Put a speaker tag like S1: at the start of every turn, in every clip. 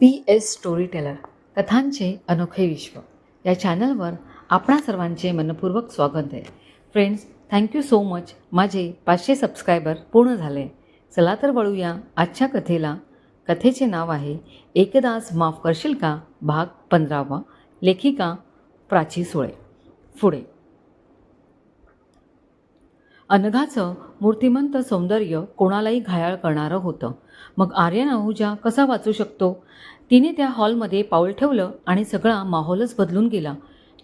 S1: P S story teller कथांचे अनोखे विश्व. या चॅनलवर आपणा सर्वांचे मनपूर्वक स्वागत आहे. फ्रेंड्स थँक्यू सो मच माझे पाचशे सबस्क्रायबर पूर्ण झाले. चला तर वळूया आजच्या कथेला. कथेचे नाव आहे एकदाच माफ करशील का? भाग पंधरावा. लेखिका प्राची सुळे. पुढे. अनघाचं मूर्तिमंत सौंदर्य कोणालाही घायाळ करणारं होतं. मग आर्यन आहूजा कसा वाचू शकतो? तिने त्या हॉलमध्ये पाऊल ठेवलं आणि सगळा माहोलच बदलून गेला.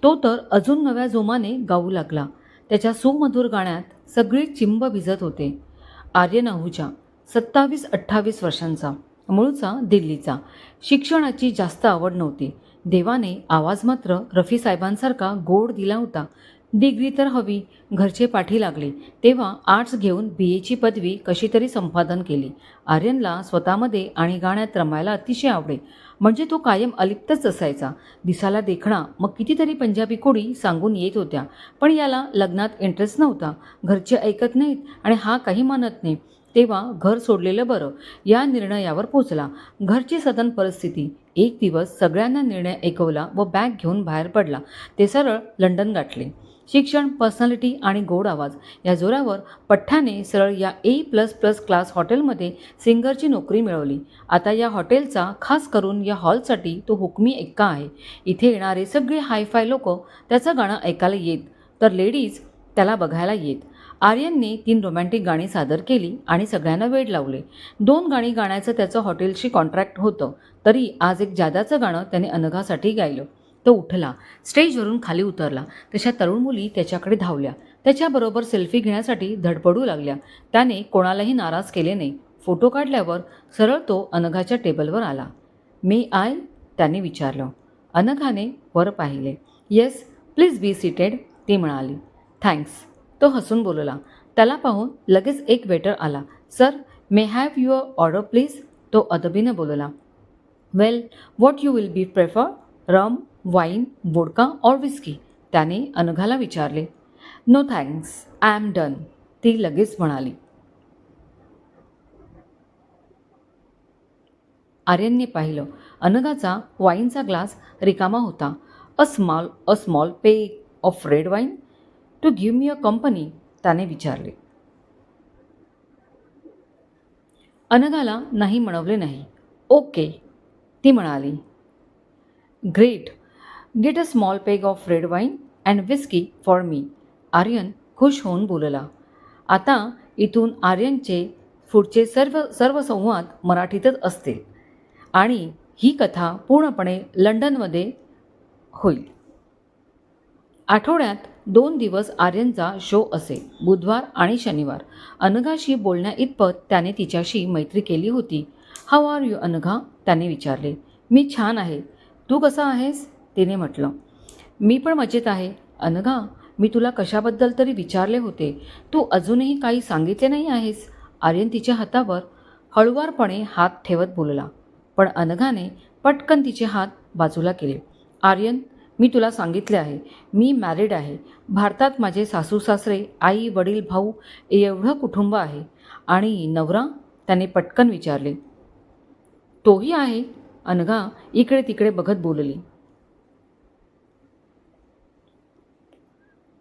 S1: तो तर अजून नव्या जोमाने गाऊ लागला. त्याच्या सुमधुर गाण्यात सगळी चिंब भिजत होते. आर्यन आहूजा सत्तावीस अठ्ठावीस वर्षांचा मूळचा दिल्लीचा. शिक्षणाची जास्त आवड नव्हती. देवाने आवाज मात्र रफी साहेबांसारखा गोड दिला होता. डिग्री तर हवी. घरचे पाठी लागले. तेव्हा आर्ट्स घेऊन बी एची पदवी कशी तरी संपादन केली. आर्यनला स्वतःमध्ये आणि गाण्यात रमायला अतिशय आवडे. म्हणजे तो कायम अलिप्तच असायचा. दिसाला देखणा मग कितीतरी पंजाबी कोडी सांगून येत होत्या. पण याला लग्नात इंटरेस्ट नव्हता. घरचे ऐकत नाहीत आणि हा काही मानत नाही. तेव्हा घर सोडलेलं बरं. या निर्णयावर पोचला. घरची सदन परिस्थिती. एक दिवस सगळ्यांना निर्णय ऐकवला व बॅग घेऊन बाहेर पडला. ते सरळ लंडन गाठले. शिक्षण पर्सनॅलिटी आणि गोड आवाज. या जोरावर पठ्ठाने सरळ या ए प्लस प्लस क्लास हॉटेलमध्ये सिंगरची नोकरी मिळवली. आता या हॉटेलचा खास करून या हॉलसाठी तो हुकमी एक्का आहे. इथे येणारे सगळे हायफाय लोक त्याचं गाणं ऐकायला येत तर लेडीज त्याला बघायला येत. आर्यनने तीन रोमॅन्टिक गाणी सादर केली आणि सगळ्यांना वेड लावले. दोन गाणी गाण्याचं त्याचं हॉटेलशी कॉन्ट्रॅक्ट होतं तरी आज एक जादाचं गाणं त्याने अनघासाठी गायलं. तो उठला. स्टेजवरून खाली उतरला. तशा तरुण मुली त्याच्याकडे धावल्या. त्याच्याबरोबर सेल्फी घेण्यासाठी धडपडू लागल्या. त्याने कोणालाही नाराज केले नाही. फोटो काढल्यावर सरळ तो अनघाच्या टेबलवर आला. May I? त्याने विचारलं. अनघाने वर पाहिले. येस प्लीज बी सीटेड ती म्हणाली. थँक्स तो हसून बोलला. त्याला पाहून लगेच एक वेटर आला. Sir may have your order please तो अदबीनं बोलला. Well what you will be prefer rum wine vodka or whisky त्याने अनघाला विचारले no thanks I am done ती लगेच म्हणाली. आर्यनने पाहिलं अनघाचा वाईनचा ग्लास रिकामा होता. A small a small peg of red wine to give me a company त्याने विचारले. अनघाला नाही म्हणवले नाही. ओके ती म्हणाली. Great get a small peg of red wine and whisky for me Aryan खुश होऊन बोलला. आता इथून आर्यनचे पुढचे सर्व सर्व संवाद मराठीतच असतील. आणि ही कथा पूर्णपणे लंडनमध्ये होईल. आठवड्यात दोन दिवस आर्यनचा शो असे बुधवार आणि शनिवार. अनघाशी बोलण्या इतपत त्याने तिच्याशी मैत्री केली होती. हाऊ आर यू अनघा त्याने विचारले. मी छान आहे. तू कसा आहेस? तिने म्हटलं मी पण मजेत आहे. अनघा मी तुला कशाबद्दल तरी विचारले होते. तू अजूनही काही सांगितले नाही आहेस. आर्यन तिच्या हातावर हळुवारपणे हात ठेवत बोलला. पण अनघाने पटकन तिचे हात बाजूला केले. आर्यन मी तुला सांगितले आहे. मी मॅरिड आहे. भारतात माझे सासू सासरे आई वडील भाऊ एवढं कुटुंब आहे. आणि नवरा? त्याने पटकन विचारले. तोही आहे. अनघा इकडे तिकडे बघत बोलली.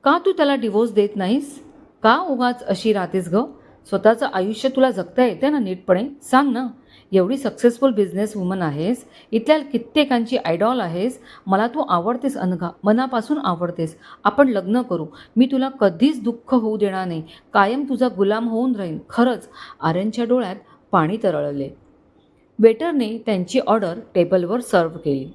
S1: का तू त्याला डिवोर्स देत नाहीस? का उगाच अशी राहतेस ग? स्वतःचं आयुष्य तुला जगता येते ना नीटपणे? सांग ना. एवढी सक्सेसफुल बिझनेस वुमन आहेस इथल्या कित्येकांची आयडॉल आहेस मला तू आवडतेस अनघा मनापासून आवडतेस. आपण लग्न करू. मी तुला कधीच दुःख होऊ देणार नाही. कायम तुझा गुलाम होऊन राहीन. खरंच आर्यनच्या डोळ्यात पाणी तरळले. वेटरने त्यांची ऑर्डर टेबलवर सर्व केली.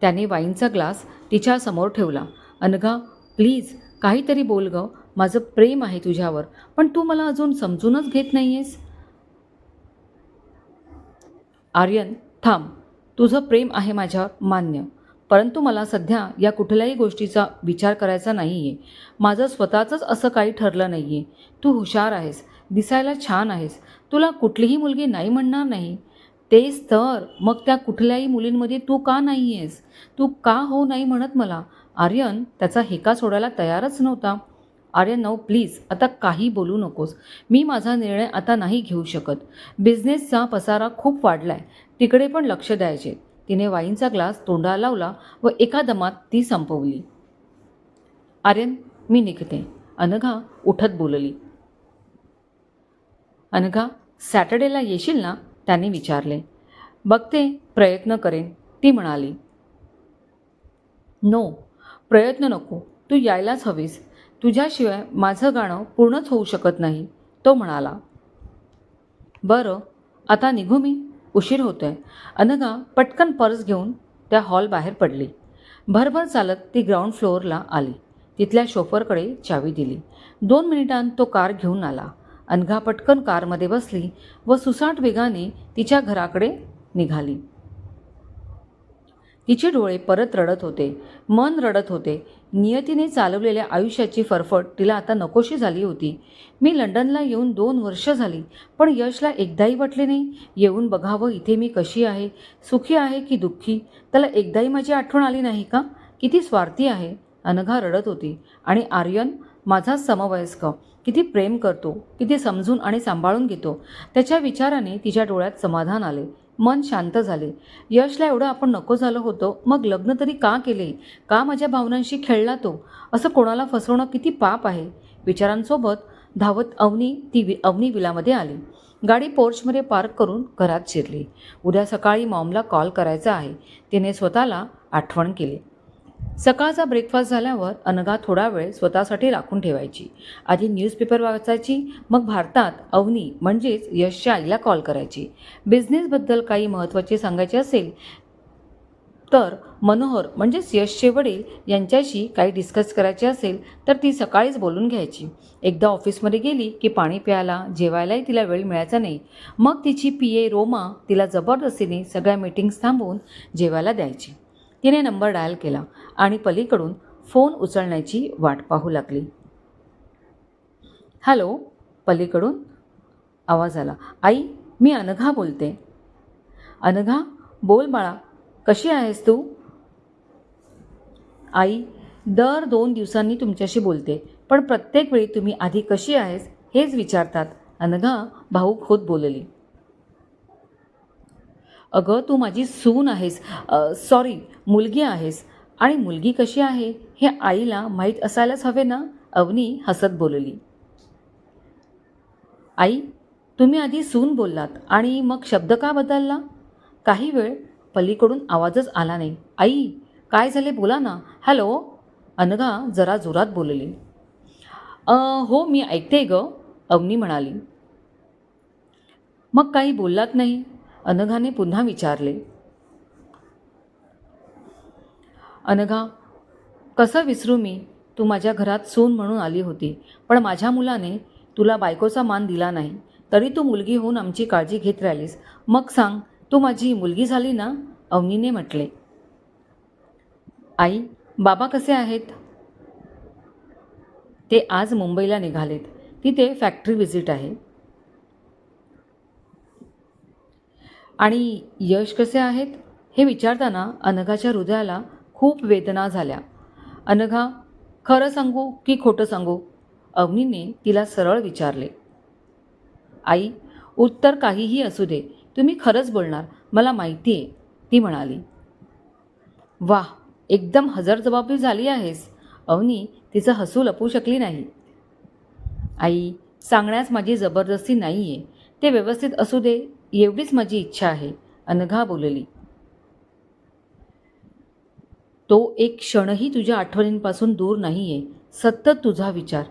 S1: त्याने वाईनचा ग्लास तिच्यासमोर ठेवला. अनघा प्लीज काहीतरी बोल ग. माझं प्रेम आहे तुझ्यावर पण तू मला अजून समजूनच घेत नाही आहेस आर्यन थांब. तुझं प्रेम आहे माझ्यावर मान्य. परंतु मला सध्या या कुठल्याही गोष्टीचा विचार करायचा नाही आहे माझं स्वतःचंच असं काही ठरलं नाही आहे तू हुशार आहेस दिसायला छान आहेस. तुला कुठलीही मुलगी नाही म्हणणार नाही. तेच तर. मग त्या कुठल्याही मुलींमध्ये तू का नाही आहेस तू का हो नाही म्हणत मला? आर्यन त्याचा हेका सोडायला तयारच नव्हता. आर्यन नऊ प्लीज आता काही बोलू नकोस. मी माझा निर्णय आता नाही घेऊ शकत. बिझनेसचा पसारा खूप वाढलाय. तिकडे पण लक्ष द्यायचे. तिने वाईनचा ग्लास तोंडाला लावला व एका दमात ती संपवली. आर्यन मी निघते. अनघा उठत बोलली. अनघा सॅटर्डेला येशील ना? त्याने विचारले. बघते प्रयत्न करेन. ती म्हणाली. नो प्रयत्न नको. तू यायलाच हवीस. तुझ्याशिवाय माझं गाणं पूर्णच होऊ शकत नाही तो म्हणाला. बरं आता निघू मी. उशीर होतोय. अनघा पटकन पर्स घेऊन त्या हॉल बाहेर पडली. भरभर चालत ती ग्राउंड फ्लोअरला आली. तिथल्या शोफरकडे चावी दिली. दोन मिनिटांत तो कार घेऊन आला. अनघा पटकन कारमध्ये बसली व सुसाट वेगाने तिच्या घराकडे निघाली. तिचे डोळे परत रडत होते मन रडत होते. नियतीने चालवलेल्या आयुष्याची फरफट तिला आता नकोशी झाली होती. मी लंडनला येऊन दोन वर्ष झाली पण यशला एकदाही वाटले नाही. येऊन बघावं इथे मी कशी आहे सुखी आहे की दुःखी? त्याला एकदाही माझी आठवण आली नाही का? किती स्वार्थी आहे. अनघा रडत होती. आणि आर्यन माझा समवयस्क किती प्रेम करतो किती समजून आणि सांभाळून घेतो. त्याच्या विचाराने तिच्या डोळ्यात समाधान आले. मन शांत झाले. यशला एवढं आपण नको झालं होतं. मग लग्न तरी का केले? का माझ्या भावनांशी खेळला तो? असं कोणाला फसवणं किती पाप आहे? विचारांसोबत धावत अवनी ती वि अवनी विलामध्ये आली. गाडी पोर्चमध्ये पार्क करून घरात शिरली. उद्या सकाळी मॉमला कॉल करायचा आहे. तिने स्वतःला आठवण केली. सकाळचा ब्रेकफास्ट झाल्यावर अनघा थोडा वेळ स्वतःसाठी राखून ठेवायची. आधी न्यूजपेपर वाचायची मग भारतात अवनी म्हणजेच यशच्या आईला कॉल करायची. बिझनेसबद्दल काही महत्त्वाचे सांगायचे असेल तर मनोहर म्हणजेच यशचे वडील यांच्याशी काही डिस्कस करायचे असेल तर ती सकाळीच बोलून घ्यायची. एकदा ऑफिसमध्ये गेली की पाणी प्यायला जेवायलाही तिला वेळ मिळायचा नाही. मग तिची पी ए रोमा तिला जबरदस्तीने सगळ्या मीटिंग्स थांबवून जेवायला द्यायची. तिने नंबर डायल केला आणि पलीकडून फोन उचलण्याची वाट पाहू लागली. हॅलो पलीकडून आवाज आला. आई मी अनघा बोलते. अनघा? बोल बाळा कशी आहेस तू? आई दर दोन दिवसांनी तुमच्याशी बोलते पण प्रत्येक वेळी तुम्ही आधी कशी आहेस हेच विचारतात. अनघा भाऊक होत बोलली. अगं तू माझी सून आहेस. सॉरी मुलगी आहेस. आणि मुलगी कशी आहे हे आईला माहीत असायलाच हवे ना? अवनी हसत बोलली. आई तुम्ही आधी सून बोललात आणि मग शब्द का बदलला? काही वेळ पलीकडून आवाजच आला नाही. आई काय झाले बोला ना. हॅलो. अनघा जरा जोरात बोलली. हो मी ऐकते ग अवनी म्हणाली. मग काही बोललात नाही? अनघाने पुन्हा विचारले अनघा कसं विसरू मी? तू माझ्या घरात सून म्हणून आली होती पण माझ्या मुलाने तुला बायकोचा मान दिला नाही. तरी तू मुलगी होऊन आमची काळजी घेत राहिलीस. मग सांग तू माझी मुलगी झाली ना? अवनीने म्हटले. आई बाबा कसे आहेत? ते आज मुंबईला निघालेत. तिथे फॅक्टरी व्हिजिट आहे. आणि यश कसे आहेत? हे विचारताना अनघाच्या हृदयाला खूप वेदना झाल्या. अनघा खरं सांगू की खोटं सांगू? अवनीने तिला सरळ विचारले. आई उत्तर काहीही असू दे. तुम्ही खरंच बोलणार. मला माहिती आहे. ती म्हणाली. वाह एकदम हजरजबाबी झाली आहेस. अवनी तिचं हसू लपू शकली नाही. आई सांगण्यास माझी जबरदस्ती नाही आहे ते व्यवस्थित असू दे. एवढीच माझी इच्छा आहे. अनघा बोलली. तो एक क्षणही तुझ्या आठवणींपासून दूर नाही आहे सतत तुझा विचार.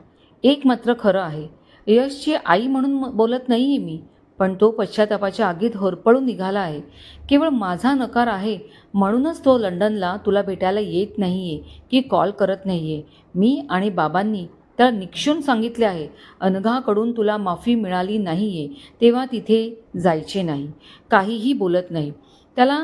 S1: एक मात्र खरं आहे. यशची आई म्हणून म- बोलत नाही आहे मी पण तो पश्चातापाच्या आगीत होरपळून निघाला आहे. केवळ माझा नकार आहे. म्हणूनच तो लंडनला तुला भेटायला येत नाही आहे की कॉल करत नाही आहे मी आणि बाबांनी त्याला निक्षून सांगितले आहे अनघाकडून तुला माफी मिळाली नाही आहे तेव्हा तिथे जायचे नाही काहीही बोलत नाही. त्याला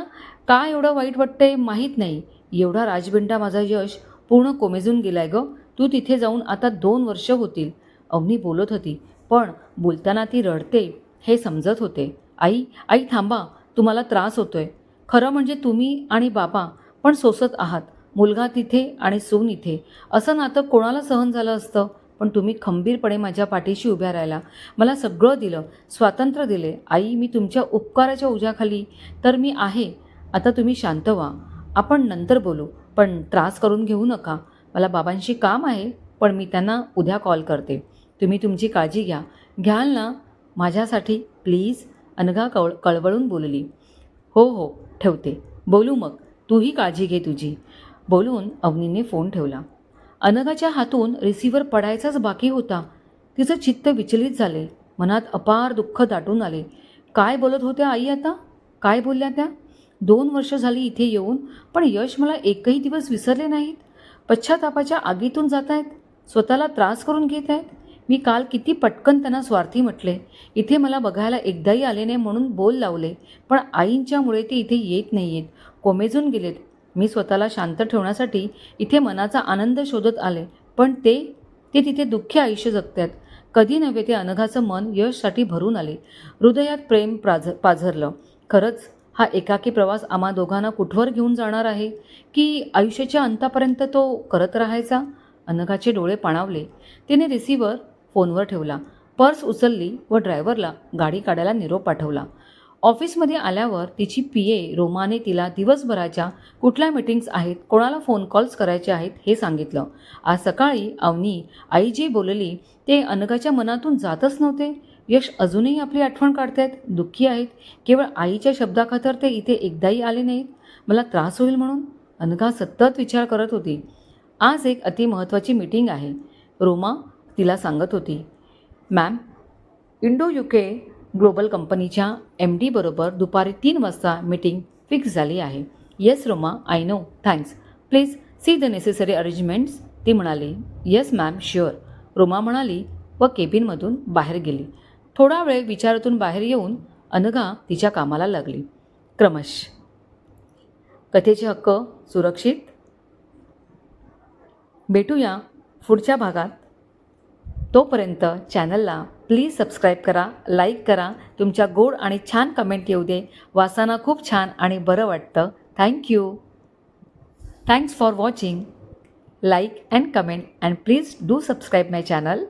S1: का एवढं वाईट वाटतंय माहीत नाही. एवढा राजबिंडा माझा यश पूर्ण कोमेजून गेलाय ग. तू तिथे जाऊन आता दोन वर्ष होतील. अवनी बोलत होती पण बोलताना ती रडते हे समजत होते. आई आई थांबा तुम्हाला त्रास होतोय. खरं म्हणजे तुम्ही आणि बाबा पण सोसत आहात. मुलगा तिथे आणि सून इथे. असं नातं कोणाला सहन झालं असतं? पण तुम्ही खंबीरपणे माझ्या पाठीशी उभ्या राहिला. मला सगळं दिलं. स्वातंत्र्य दिले. आई मी तुमच्या उपकाराच्या उजाखाली तर मी आहे. आता तुम्ही शांत व्हा. आपण नंतर बोलू. पण त्रास करून घेऊ नका. मला बाबांशी काम आहे पण मी त्यांना उद्या कॉल करते. तुम्ही तुमची काळजी घ्या. घ्याल ना? माझ्यासाठी प्लीज. अनघा कळ कळवळून बोलली. हो हो. ठेवते. बोलू मग. तूही काळजी घे तुझी. बोलून अवनीने फोन ठेवला. अनघाच्या हातून रिसिव्हर पडायचाच बाकी होता. तिचं चित्त विचलित झाले. मनात अपार दुःख दाटून आले. काय बोलत होत्या आई आता? काय बोलल्या त्या? दोन वर्ष झाली इथे येऊन पण यश मला एकही दिवस विसरले नाहीत. पश्चातापाच्या आगीतून जात आहेत स्वतःला त्रास करून घेत आहेत. मी काल किती पटकन त्यांना स्वार्थी म्हटले. इथे मला बघायला एकदाही आले नाही म्हणून बोल लावले. पण आईंच्यामुळे ते इथे येत नाही आहेत कोमेजून गेलेत. मी स्वतःला शांत ठेवण्यासाठी इथे मनाचा आनंद शोधत आले पण ते ते तिथे दुःखी आयुष्य जगतात. कधी नव्हे ते अनघाचं मन यशसाठी भरून आले. हृदयात प्रेम प्राझ पाझरलं. खरंच हा एकाकी प्रवास आम्हा दोघांना कुठवर घेऊन जाणार आहे? की आयुष्याच्या अंतापर्यंत तो करत राहायचा? अनघाचे डोळे पाणावले. तिने रिसिव्हर फोनवर ठेवला. पर्स उचलली व ड्रायव्हरला गाडी काढायला निरोप पाठवला. ऑफिसमध्ये आल्यावर तिची पी ए रोमाने तिला दिवसभराच्या कुठल्या मीटिंग्स आहेत कोणाला फोन कॉल्स करायचे आहेत हे सांगितलं. आज सकाळी अवनी आई जी बोलली ते अनघाच्या मनातून जातच नव्हते. यश अजूनही आपली आठवण काढतायत दुःखी आहेत. केवळ आईच्या शब्दाखातर ते इथे एकदाही आले नाहीत. मला त्रास होईल म्हणून. अनघा सतत विचार करत होती. आज एक अतिमहत्त्वाची मीटिंग आहे. रोमा तिला सांगत होती ma'am Indo U K global कंपनीच्या एम डीबरोबर दुपारी तीन वाजता मीटिंग फिक्स झाली आहे. Yes Roma I know thanks please see the necessary arrangements ती म्हणाली. येस मॅम शुअर रोमा म्हणाली व केबिनमधून बाहेर गेली. थोडा वेळ विचारातून बाहेर येऊन अनघा तिच्या कामाला लागली. क्रमश. कथेचे हक्क सुरक्षित? भेटूया पुढच्या भागात. तोपर्यंत चॅनलला प्लीज सबस्क्राईब करा लाईक करा तुमच्या गोड आणि छान कमेंट येऊ दे. वाचाना खूप छान आणि बरं वाटतं. Thank you thanks for watching like and comment and please do subscribe my channel